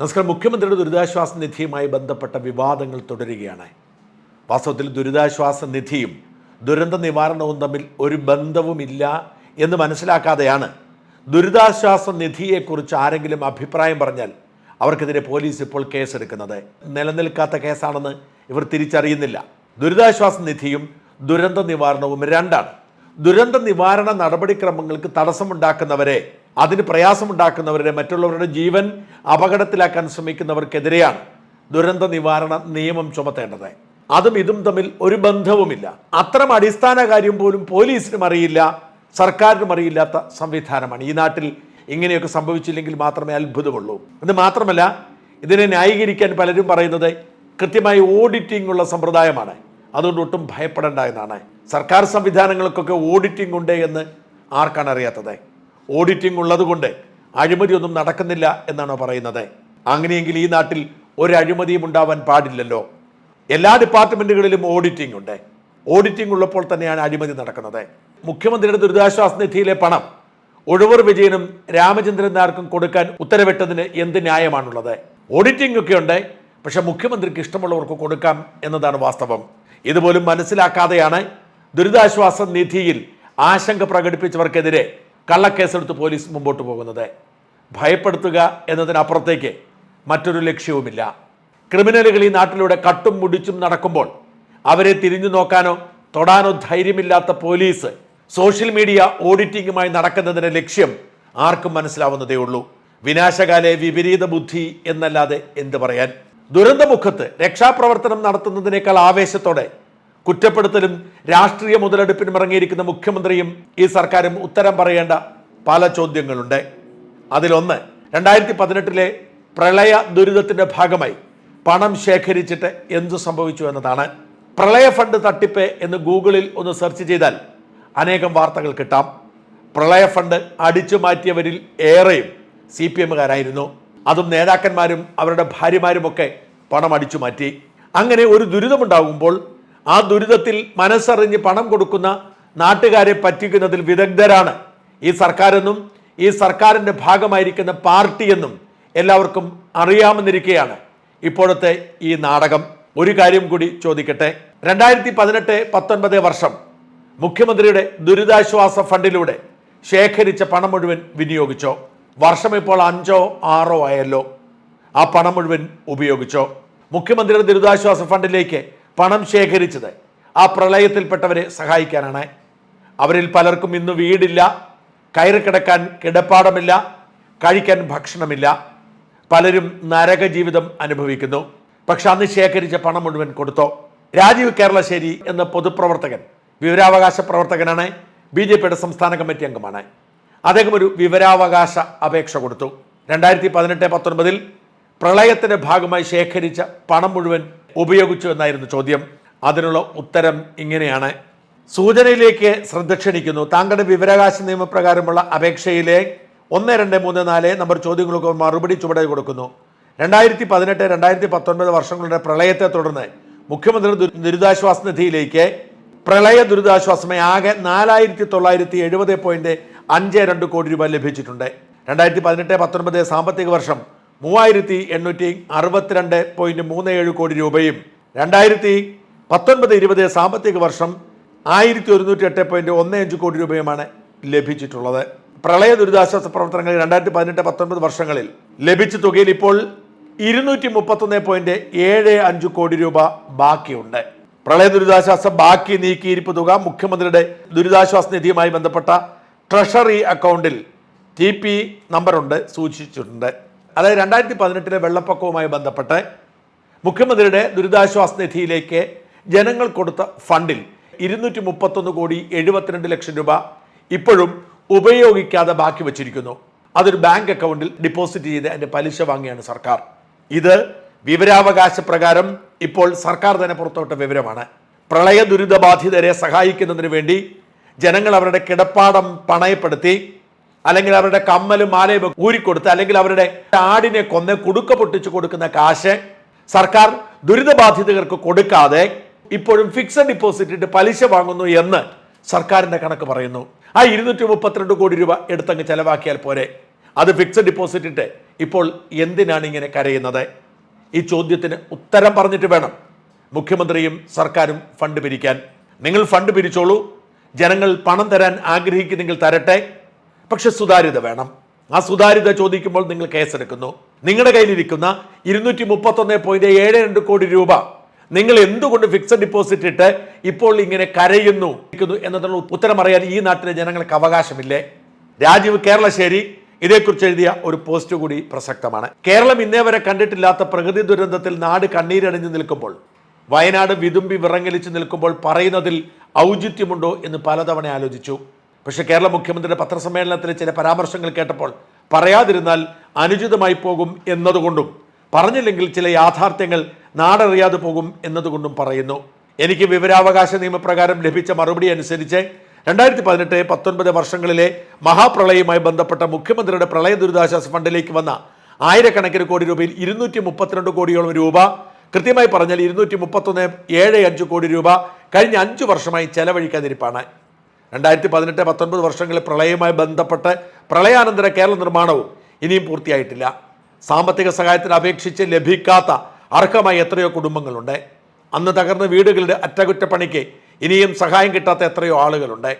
നമസ്കാരം. മുഖ്യമന്ത്രിയുടെ ദുരിതാശ്വാസ നിധിയുമായി ബന്ധപ്പെട്ട വിവാദങ്ങൾ തുടരുകയാണ്. വാസ്തവത്തിൽ ദുരിതാശ്വാസ നിധിയും ദുരന്ത നിവാരണവും തമ്മിൽ ഒരു ബന്ധവുമില്ല എന്ന് മനസ്സിലാക്കാതെയാണ് ദുരിതാശ്വാസ നിധിയെക്കുറിച്ച് ആരെങ്കിലും അഭിപ്രായം പറഞ്ഞാൽ അവർക്കെതിരെ പോലീസ് ഇപ്പോൾ കേസെടുക്കുന്നത്. നിലനിൽക്കാത്ത കേസാണെന്ന് ഇവർ തിരിച്ചറിയുന്നില്ല. ദുരിതാശ്വാസ നിധിയും ദുരന്ത നിവാരണവും രണ്ടാണ്. ദുരന്ത നിവാരണ നടപടിക്രമങ്ങൾക്ക് തടസ്സമുണ്ടാക്കുന്നവരെ അതിന് പ്രയാസമുണ്ടാക്കുന്നവരുടെ മറ്റുള്ളവരുടെ ജീവൻ അപകടത്തിലാക്കാൻ ശ്രമിക്കുന്നവർക്കെതിരെയാണ് ദുരന്ത നിവാരണ നിയമം ചുമത്തേണ്ടത്. അതും ഇതും തമ്മിൽ ഒരു ബന്ധവുമില്ല. അത്തരം അടിസ്ഥാന കാര്യം പോലും പോലീസിനും അറിയില്ല സർക്കാരിനും അറിയില്ലാത്ത സംവിധാനമാണ്. ഈ നാട്ടിൽ ഇങ്ങനെയൊക്കെ സംഭവിച്ചില്ലെങ്കിൽ മാത്രമേ അത്ഭുതമുള്ളൂ. എന്ന് മാത്രമല്ല ഇതിനെ ന്യായീകരിക്കാൻ പലരും പറയുന്നത് കൃത്യമായി ഓഡിറ്റിംഗ് ഉള്ള സമ്പ്രദായമാണ്. അതുകൊണ്ട് ഒട്ടും ഭയപ്പെടേണ്ട എന്നാണ്. സർക്കാർ സംവിധാനങ്ങൾക്കൊക്കെ ഓഡിറ്റിംഗ് ഉണ്ട് എന്ന് ആർക്കാണ് അറിയാത്തത്? ഓഡിറ്റിംഗ് ഉള്ളതുകൊണ്ട് അഴിമതിയൊന്നും നടക്കുന്നില്ല എന്നാണ് പറയുന്നത്. അങ്ങനെയെങ്കിൽ ഈ നാട്ടിൽ ഒരു അഴിമതിയും ഉണ്ടാവാൻ പാടില്ലല്ലോ. എല്ലാ ഡിപ്പാർട്ട്മെന്റുകളിലും ഓഡിറ്റിംഗ് ഉണ്ട്. ഓഡിറ്റിംഗ് ഉള്ളപ്പോൾ തന്നെയാണ് അഴിമതി നടക്കുന്നത്. മുഖ്യമന്ത്രിയുടെ ദുരിതാശ്വാസ നിധിയിലെ പണം ഒഴുവർ വിജയനും രാമചന്ദ്രൻ നാർക്കും കൊടുക്കാൻ ഉത്തരവിട്ടതിന് എന്ത് ന്യായമാണുള്ളത്? ഓഡിറ്റിംഗ് ഒക്കെ ഉണ്ട് പക്ഷെ മുഖ്യമന്ത്രിക്ക് ഇഷ്ടമുള്ളവർക്ക് കൊടുക്കാം എന്നതാണ് വാസ്തവം. ഇതുപോലും മനസ്സിലാക്കാതെയാണ് ദുരിതാശ്വാസ നിധിയിൽ ആശങ്ക പ്രകടിപ്പിച്ചവർക്കെതിരെ കള്ളക്കേസെടുത്ത് പോലീസ് മുമ്പോട്ട് പോകുന്നത്. ഭയപ്പെടുത്തുക എന്നതിനപ്പുറത്തേക്ക് മറ്റൊരു ലക്ഷ്യവുമില്ല. ക്രിമിനലുകൾ ഈ നാട്ടിലൂടെ കട്ടും മുടിച്ചും നടക്കുമ്പോൾ അവരെ തിരിഞ്ഞു നോക്കാനോ തൊടാനോ ധൈര്യമില്ലാത്ത പോലീസ് സോഷ്യൽ മീഡിയ ഓഡിറ്റിംഗുമായി നടക്കുന്നതിന്റെ ലക്ഷ്യം ആർക്കും മനസ്സിലാവുന്നതേ ഉള്ളൂ. വിനാശകാലെ വിപരീത ബുദ്ധി എന്നല്ലാതെ എന്ത് പറയാൻ? ദുരന്തമുഖത്ത് രക്ഷാപ്രവർത്തനം നടത്തുന്നതിനേക്കാൾ ആവേശത്തോടെ കുറ്റപ്പെടുത്തലും രാഷ്ട്രീയ മുതലെടുപ്പിനും ഇറങ്ങിയിരിക്കുന്ന മുഖ്യമന്ത്രിയും ഈ സർക്കാരും ഉത്തരം പറയേണ്ട പല ചോദ്യങ്ങളുണ്ട്. അതിലൊന്ന് രണ്ടായിരത്തി പതിനെട്ടിലെ പ്രളയ ദുരിതത്തിന്റെ ഭാഗമായി പണം ശേഖരിച്ചിട്ട് എന്തു സംഭവിച്ചു എന്നതാണ്. പ്രളയ ഫണ്ട് തട്ടിപ്പ് എന്ന് ഗൂഗിളിൽ ഒന്ന് സെർച്ച് ചെയ്താൽ അനേകം വാർത്തകൾ കിട്ടാം. പ്രളയ ഫണ്ട് അടിച്ചു മാറ്റിയവരിൽ ഏറെയും സി പി എമ്മുകാരായിരുന്നു. അതും നേതാക്കന്മാരും അവരുടെ ഭാര്യമാരുമൊക്കെ പണം അടിച്ചു മാറ്റി. അങ്ങനെ ഒരു ദുരിതമുണ്ടാകുമ്പോൾ ആ ദുരിതത്തിൽ മനസ്സറിഞ്ഞ് പണം കൊടുക്കുന്ന നാട്ടുകാരെ പറ്റിക്കുന്നതിൽ വിദഗ്ധരാണ്. ഈ സർക്കാരെന്നും ഈ സർക്കാരിന്റെ ഭാഗമായിരിക്കുന്ന പാർട്ടിയെന്നും എല്ലാവർക്കും അറിയാമെന്നിരിക്കെയാണ് ഇപ്പോഴത്തെ ഈ നാടകം. ഒരു കാര്യം കൂടി ചോദിക്കട്ടെ. രണ്ടായിരത്തി പതിനെട്ട് പത്തൊൻപത് വർഷം മുഖ്യമന്ത്രിയുടെ ദുരിതാശ്വാസ ഫണ്ടിലൂടെ ശേഖരിച്ച പണം മുഴുവൻ വിനിയോഗിച്ചോ? വർഷം ഇപ്പോൾ അഞ്ചോ ആറോ ആയല്ലോ. ആ പണം മുഴുവൻ ഉപയോഗിച്ചോ? മുഖ്യമന്ത്രിയുടെ ദുരിതാശ്വാസ ഫണ്ടിലേക്ക് പണം ശേഖരിച്ചത്. ആ പ്രളയത്തിൽപ്പെട്ടവരെ സഹായിക്കാനാണ്. അവരിൽ പലർക്കും ഇന്ന് വീടില്ല കയറി കിടക്കാൻ കിടപ്പാടമില്ല കഴിക്കാൻ ഭക്ഷണമില്ല. പലരും നരക ജീവിതം അനുഭവിക്കുന്നു. പക്ഷെ അന്ന് ശേഖരിച്ച പണം മുഴുവൻ കൊടുത്തോ? രാജീവ് കേരളശ്ശേരി എന്ന പൊതുപ്രവർത്തകൻ വിവരാവകാശ പ്രവർത്തകനാണ് ബി ജെ പിയുടെ സംസ്ഥാന കമ്മിറ്റി അംഗമാണ്. അദ്ദേഹം ഒരു വിവരാവകാശ അപേക്ഷ കൊടുത്തു. രണ്ടായിരത്തി പതിനെട്ട് പത്തൊൻപതിൽ പ്രളയത്തിന്റെ ഭാഗമായി ശേഖരിച്ച പണം മുഴുവൻ ഉപയോഗിച്ചു എന്നായിരുന്നു ചോദ്യം. അതിനുള്ള ഉത്തരം ഇങ്ങനെയാണ്. സൂചനയിലേക്ക് ശ്രദ്ധ ക്ഷണിക്കുന്നു താങ്കളുടെ വിവരാവകാശ നിയമപ്രകാരമുള്ള അപേക്ഷയിലെ ഒന്ന് രണ്ട് മൂന്ന് നാല് നമ്പർ ചോദ്യങ്ങൾക്ക് മറുപടി ചുവടെ കൊടുക്കുന്നു. രണ്ടായിരത്തി പതിനെട്ട് രണ്ടായിരത്തി പത്തൊൻപത് വർഷങ്ങളുടെ പ്രളയത്തെ തുടർന്ന് മുഖ്യമന്ത്രി ദുരി- ദുരിതാശ്വാസ നിധിയിലേക്ക് പ്രളയ ദുരിതാശ്വാസമായി ആകെ നാലായിരത്തി തൊള്ളായിരത്തി എഴുപത് പോയിന്റ് അഞ്ച് രണ്ട് കോടി രൂപ ലഭിച്ചിട്ടുണ്ട്. രണ്ടായിരത്തി പതിനെട്ട് പത്തൊൻപത് സാമ്പത്തിക വർഷം മൂവായിരത്തി എണ്ണൂറ്റി അറുപത്തിരണ്ട് പോയിന്റ് മൂന്ന് ഏഴ് കോടി രൂപയും രണ്ടായിരത്തി പത്തൊൻപത് ഇരുപത് സാമ്പത്തിക വർഷം ആയിരത്തി ഒരുന്നൂറ്റി എട്ട് പോയിന്റ് ഒന്ന് അഞ്ച് കോടി രൂപയുമാണ് ലഭിച്ചിട്ടുള്ളത്. പ്രളയ ദുരിതാശ്വാസ പ്രവർത്തനങ്ങൾ രണ്ടായിരത്തി പതിനെട്ട് പത്തൊൻപത് വർഷങ്ങളിൽ ലഭിച്ച തുകയിൽ ഇപ്പോൾ ഇരുന്നൂറ്റി മുപ്പത്തൊന്ന് പോയിന്റ് ഏഴ് അഞ്ച് കോടി രൂപ ബാക്കിയുണ്ട്. പ്രളയ ദുരിതാശ്വാസ ബാക്കി നീക്കിയിരിപ്പ് തുക മുഖ്യമന്ത്രിയുടെ ദുരിതാശ്വാസ നിധിയുമായി ബന്ധപ്പെട്ട ട്രഷറി അക്കൗണ്ടിൽ ടി പി നമ്പറുണ്ട് സൂക്ഷിച്ചിട്ടുണ്ട്. അതായത് രണ്ടായിരത്തി പതിനെട്ടിലെ വെള്ളപ്പൊക്കവുമായി ബന്ധപ്പെട്ട് മുഖ്യമന്ത്രിയുടെ ദുരിതാശ്വാസ നിധിയിലേക്ക് ജനങ്ങൾ കൊടുത്ത ഫണ്ടിൽ ഇരുന്നൂറ്റി മുപ്പത്തൊന്ന് കോടി എഴുപത്തിരണ്ട് ലക്ഷം രൂപ ഇപ്പോഴും ഉപയോഗിക്കാതെ ബാക്കി വച്ചിരിക്കുന്നു. അതൊരു ബാങ്ക് അക്കൗണ്ടിൽ ഡിപ്പോസിറ്റ് ചെയ്ത് അതിന്റെ പലിശ വാങ്ങിയാണ് സർക്കാർ. ഇത് വിവരാവകാശ പ്രകാരം ഇപ്പോൾ സർക്കാർ തന്നെ പുറത്തോട്ട വിവരമാണ്. പ്രളയ ദുരിതബാധിതരെ സഹായിക്കുന്നതിന് വേണ്ടി ജനങ്ങൾ അവരുടെ കിടപ്പാടം പണയപ്പെടുത്തി അല്ലെങ്കിൽ അവരുടെ കമ്മലും മാലയും ഊരിക്കൊടുത്ത് അല്ലെങ്കിൽ അവരുടെ ആടിനെ കൊന്ന് കുടുക്ക പൊട്ടിച്ചു കൊടുക്കുന്ന കാശ് സർക്കാർ ദുരിതബാധിതർക്ക് കൊടുക്കാതെ ഇപ്പോഴും ഫിക്സഡ് ഡിപ്പോസിറ്റ് ഇട്ട് പലിശ വാങ്ങുന്നു എന്ന് സർക്കാരിന്റെ കണക്ക് പറയുന്നു. ആ ഇരുന്നൂറ്റി മുപ്പത്തിരണ്ട് കോടി രൂപ എടുത്തങ്ങ് ചെലവാക്കിയാൽ പോരെ. അത് ഫിക്സഡ് ഡിപ്പോസിറ്റ് ഇട്ട് ഇപ്പോൾ എന്തിനാണ് ഇങ്ങനെ കരയുന്നത്? ഈ ചോദ്യത്തിന് ഉത്തരം പറഞ്ഞിട്ട് വേണം മുഖ്യമന്ത്രിയും സർക്കാരും ഫണ്ട് പിരിക്കാൻ. നിങ്ങൾ ഫണ്ട് പിരിച്ചോളൂ. ജനങ്ങൾ പണം തരാൻ ആഗ്രഹിക്കുന്നെങ്കിൽ തരട്ടെ. പക്ഷെ സുതാര്യത വേണം. ആ സുതാര്യത ചോദിക്കുമ്പോൾ നിങ്ങൾ കേസെടുക്കുന്നു. നിങ്ങളുടെ കയ്യിലിരിക്കുന്ന ഇരുന്നൂറ്റി മുപ്പത്തൊന്ന് പോയിന്റ് ഏഴ് രണ്ട് കോടി രൂപ നിങ്ങൾ എന്തുകൊണ്ട് ഫിക്സഡ് ഡിപ്പോസിറ്റ് ഇട്ട് ഇപ്പോൾ ഇങ്ങനെ കരയുന്നു എന്നതിനുള്ള ഉത്തരം അറിയാൻ ഈ നാട്ടിലെ ജനങ്ങൾക്ക് അവകാശമില്ലേ? രാജീവ് കേരളശ്ശേരി ഇതേക്കുറിച്ച് എഴുതിയ ഒരു പോസ്റ്റ് കൂടി പ്രസക്തമാണ്. കേരളം ഇന്നേ വരെ കണ്ടിട്ടില്ലാത്ത പ്രകൃതി ദുരന്തത്തിൽ നാട് കണ്ണീരണിഞ്ഞു നിൽക്കുമ്പോൾ വയനാട് വിതുമ്പി വിറങ്ങലിച്ച് നിൽക്കുമ്പോൾ പറയുന്നതിൽ ഔചിത്യമുണ്ടോ എന്ന് പലതവണ ആലോചിച്ചു. പക്ഷേ കേരള മുഖ്യമന്ത്രിയുടെ പത്രസമ്മേളനത്തിലെ ചില പരാമർശങ്ങൾ കേട്ടപ്പോൾ പറയാതിരുന്നാൽ അനുചിതമായി പോകും എന്നതുകൊണ്ടും പറഞ്ഞില്ലെങ്കിൽ ചില യാഥാർത്ഥ്യങ്ങൾ നാടറിയാതെ പോകും എന്നതുകൊണ്ടും പറയുന്നു. എനിക്ക് വിവരാവകാശ നിയമപ്രകാരം ലഭിച്ച മറുപടി അനുസരിച്ച് രണ്ടായിരത്തി പതിനെട്ട് പത്തൊൻപത് വർഷങ്ങളിലെ മഹാപ്രളയവുമായി ബന്ധപ്പെട്ട മുഖ്യമന്ത്രിയുടെ പ്രളയ ദുരിതാശ്വാസ ഫണ്ടിലേക്ക് വന്ന ആയിരക്കണക്കിന് കോടി രൂപയിൽ ഇരുന്നൂറ്റി മുപ്പത്തിരണ്ട് കോടിയോളം രൂപ കൃത്യമായി പറഞ്ഞാൽ ഇരുന്നൂറ്റി മുപ്പത്തൊന്ന് ഏഴ് അഞ്ച് കോടി രൂപ കഴിഞ്ഞ അഞ്ച് വർഷമായി ചെലവഴിക്കാതിരിപ്പാണ്. രണ്ടായിരത്തി പതിനെട്ട് പത്തൊൻപത് വർഷങ്ങളിൽ പ്രളയവുമായി ബന്ധപ്പെട്ട് പ്രളയാനന്തര കേരള നിർമ്മാണവും ഇനിയും പൂർത്തിയായിട്ടില്ല. സാമ്പത്തിക സഹായത്തിന് അപേക്ഷിച്ച് ലഭിക്കാത്ത അർഹമായി എത്രയോ കുടുംബങ്ങളുണ്ട്. അന്ന് തകർന്ന വീടുകളുടെ അറ്റകുറ്റപ്പണിക്ക് ഇനിയും സഹായം കിട്ടാത്ത എത്രയോ ആളുകളുണ്ട്.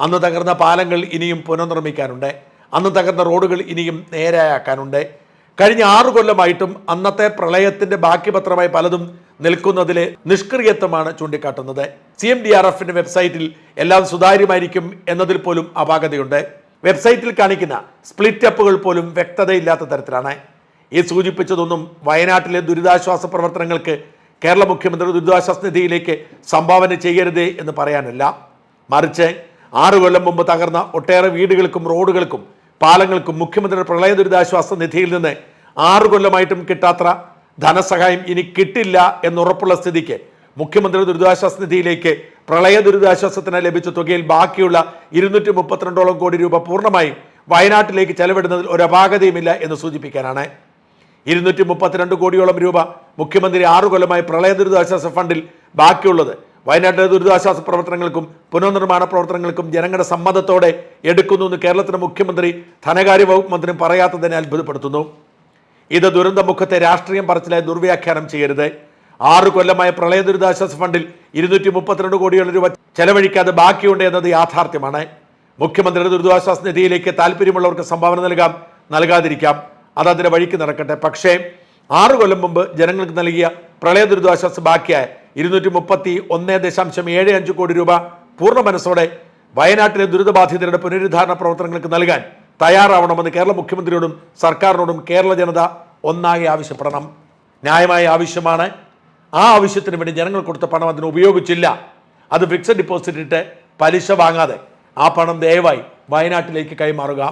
അന്ന് തകർന്ന പാലങ്ങൾ ഇനിയും പുനർനിർമ്മിക്കാനുണ്ട്. അന്ന് തകർന്ന റോഡുകൾ ഇനിയും നേരെയാക്കാനുണ്ട്. കഴിഞ്ഞ ആറു കൊല്ലമായിട്ടും അന്നത്തെ പ്രളയത്തിന്റെ ബാക്കി പത്രമായി പലതും നിൽക്കുന്നതിലെ നിഷ്ക്രിയത്വമാണ് ചൂണ്ടിക്കാട്ടുന്നത്. സി എം ഡി ആർ എഫിന്റെ വെബ്സൈറ്റിൽ എല്ലാം സുതാര്യമായിരിക്കും എന്നതിൽ പോലും അപാകതയുണ്ട്. വെബ്സൈറ്റിൽ കാണിക്കുന്ന സ്പ്ലിറ്റ് അപ്പുകൾ പോലും വ്യക്തതയില്ലാത്ത തരത്തിലാണ്. ഈ സൂചിപ്പിച്ചതൊന്നും വയനാട്ടിലെ ദുരിതാശ്വാസ പ്രവർത്തനങ്ങൾക്ക് കേരള മുഖ്യമന്ത്രി ദുരിതാശ്വാസ നിധിയിലേക്ക് സംഭാവന ചെയ്യരുതേ എന്ന് പറയാനല്ല. മറിച്ച് ആറു കൊല്ലം മുമ്പ് തകർന്ന ഒട്ടേറെ വീടുകൾക്കും റോഡുകൾക്കും പാലങ്ങൾക്കും മുഖ്യമന്ത്രിയുടെ പ്രളയ ദുരിതാശ്വാസ നിധിയിൽ നിന്ന് ആറു കൊല്ലമായിട്ടും കിട്ടാത്ത ധനസഹായം ഇനി കിട്ടില്ല എന്നുറപ്പുള്ള സ്ഥിതിക്ക് മുഖ്യമന്ത്രി ദുരിതാശ്വാസ നിധിയിലേക്ക് പ്രളയ ദുരിതാശ്വാസത്തിന് ലഭിച്ച തുകയിൽ ബാക്കിയുള്ള ഇരുന്നൂറ്റി മുപ്പത്തിരണ്ടോളം കോടി രൂപ പൂർണമായും വയനാട്ടിലേക്ക് ചെലവിടുന്നതിൽ ഒരു അപാകതയുമില്ല എന്ന് സൂചിപ്പിക്കാനാണ്. ഇരുന്നൂറ്റി മുപ്പത്തിരണ്ട് കോടിയോളം രൂപ മുഖ്യമന്ത്രി ആറു കൊല്ലമായി പ്രളയ ദുരിതാശ്വാസ ഫണ്ടിൽ ബാക്കിയുള്ളത് വയനാട്ടിലെ ദുരിതാശ്വാസ പ്രവർത്തനങ്ങൾക്കും പുനർനിർമ്മാണ പ്രവർത്തനങ്ങൾക്കും ജനങ്ങളുടെ സമ്മതത്തോടെ എടുക്കുന്നു എന്ന് കേരളത്തിലെ മുഖ്യമന്ത്രി ധനകാര്യ വകുപ്പ് മന്ത്രി പറയാത്തതിനെ അത്ഭുതപ്പെടുത്തുന്നു. ഇത് ദുരന്തമുഖത്തെ രാഷ്ട്രീയം പറച്ചിലായി ദുർവ്യാഖ്യാനം ചെയ്യരുത്. ആറ് കൊല്ലമായ പ്രളയ ദുരിതാശ്വാസ ഫണ്ടിൽ ഇരുന്നൂറ്റി മുപ്പത്തിരണ്ട് കോടിയുള്ള രൂപ ചെലവഴിക്കാതെ ബാക്കിയുണ്ട് എന്നത് യാഥാർത്ഥ്യമാണ്. മുഖ്യമന്ത്രിയുടെ ദുരിതാശ്വാസ നിധിയിലേക്ക് താല്പര്യമുള്ളവർക്ക് സംഭാവന നൽകാം നൽകാതിരിക്കാം. അത് അതിന്റെ വഴിക്ക് നടക്കട്ടെ. പക്ഷേ ആറ് കൊല്ലം മുമ്പ് ജനങ്ങൾക്ക് നൽകിയ പ്രളയ ദുരിതാശ്വാസ ബാക്കിയായ ഇരുന്നൂറ്റി മുപ്പത്തി ഒന്ന് ദശാംശം ഏഴ് അഞ്ച് കോടി രൂപ പൂർണ മനസ്സോടെ വയനാട്ടിലെ ദുരിതബാധിതരുടെ പുനരുദ്ധാരണ പ്രവർത്തനങ്ങൾക്ക് നൽകാൻ തയ്യാറാവണമെന്ന് കേരള മുഖ്യമന്ത്രിയോടും സർക്കാരിനോടും കേരള ജനത ഒന്നാകെ ആവശ്യപ്പെടണം. ന്യായമായ ആവശ്യമാണ്. ആ ആവശ്യത്തിന് വേണ്ടി ജനങ്ങൾ കൊടുത്ത പണം അതിന് ഉപയോഗിച്ചില്ല. അത് ഫിക്സഡ് ഡിപ്പോസിറ്റ് ഇട്ട് പലിശ വാങ്ങാതെ ആ പണം ദയവായി വയനാട്ടിലേക്ക് കൈമാറുക.